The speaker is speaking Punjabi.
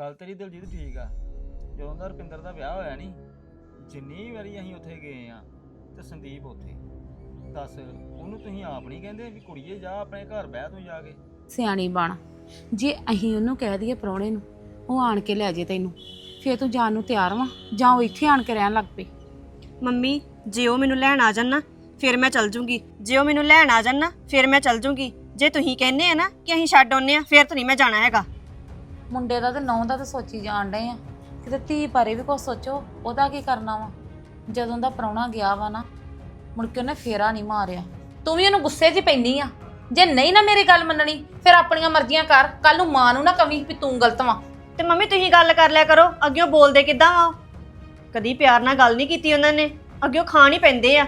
ਗੱਲ ਤੇਰੀ ਦਿਲਜੀਤ ਠੀਕ ਆ। ਜਦੋਂ ਦਾ ਰੁਪਿੰਦਰ ਦਾ ਵਿਆਹ ਹੋਇਆ ਨਹੀਂ ਜਿੰਨੀ ਵਾਰੀ ਅਸੀਂ ਉੱਥੇ ਗਏ ਆ ਤੇ ਸੰਦੀਪ ਉੱਥੇ ਦੱਸ ਉਹਨੂੰ ਤੁਸੀਂ ਆਪ ਨਹੀਂ ਕਹਿੰਦੇ ਵੀ ਕੁੜੀਏ ਜਾ ਆਪਣੇ ਘਰ ਬਹਿ ਤੂੰ ਜਾ ਕੇ। ਸਿਆਣੀ ਬਣ ਜੇ ਅਸੀਂ ਉਹਨੂੰ ਕਹਿ ਦਈਏ ਪ੍ਰਾਹੁਣੇ ਨੂੰ ਉਹ ਆਣ ਕੇ ਲੈ ਜੇ ਤੈਨੂੰ ਫੇਰ ਤੂੰ ਜਾਣ ਨੂੰ ਤਿਆਰ ਵਾਂ ਜਾਂ ਉਹ ਇੱਥੇ ਆਣ ਕੇ ਰਹਿਣ ਲੱਗ ਪਈ ਮੰਮੀ ਜੇ ਉਹ ਮੈਨੂੰ ਲੈਣ ਆ ਜਾਣ ਨਾ ਫਿਰ ਮੈਂ ਚੱਲ ਜੂੰਗੀ। ਜੇ ਉਹ ਮੈਨੂੰ ਲੈਣ ਆ ਜਾਣ ਨਾ ਫਿਰ ਮੈਂ ਚੱਲ ਜੂੰਗੀ। ਜੇ ਤੁਸੀਂ ਕਹਿੰਦੇ ਆ ਨਾ ਕਿ ਅਸੀਂ ਛੱਡ ਆਉਂਦੇ ਆ ਫਿਰ ਤਾਂ ਨਹੀਂ ਮੈਂ ਜਾਣਾ ਹੈਗਾ। ਮੁੰਡੇ ਦਾ ਤੇ ਨੌਂ ਦਾ ਤਾਂ ਸੋਚੀ ਜਾਣ ਡਏ ਆ। ਕਿਤੇ ਧੀ ਬਾਰੇ ਵੀ ਕੁਛ ਸੋਚੋ, ਉਹਦਾ ਕੀ ਕਰਨਾ ਵਾ? ਜਦੋਂ ਦਾ ਪ੍ਰਾਹੁਣਾ ਗਿਆ ਵਾ ਨਾ, ਮੁੜ ਕੇ ਉਹਨੇ ਫੇਰਾ ਨਹੀਂ ਮਾਰਿਆ। ਤੂੰ ਵੀ ਉਹਨੂੰ ਗੁੱਸੇ 'ਚ ਹੀ ਪੈਂਦੀ ਆ। ਜੇ ਨਹੀਂ ਨਾ ਮੇਰੀ ਗੱਲ ਮੰਨਣੀ, ਫਿਰ ਆਪਣੀਆਂ ਮਰਜ਼ੀਆਂ ਕਰ। ਕੱਲ ਨੂੰ ਮਾਂ ਨੂੰ ਨਾ ਕਵੀ ਵੀ ਤੂੰ ਗਲਤ ਵਾਂ। ਤੇ ਮੰਮੀ, ਤੁਸੀਂ ਗੱਲ ਕਰ ਲਿਆ ਕਰੋ। ਅੱਗਿਓਂ ਬੋਲਦੇ ਕਿੱਦਾਂ ਆ ਕਦੀ ਪਿਆਰ ਨਾਲ ਗੱਲ ਨਹੀਂ ਕੀਤੀ ਉਹਨਾਂ ਨੇ। ਅੱਗਿਓਂ ਖਾਣ ਹੀ ਪੈਂਦੇ ਆ।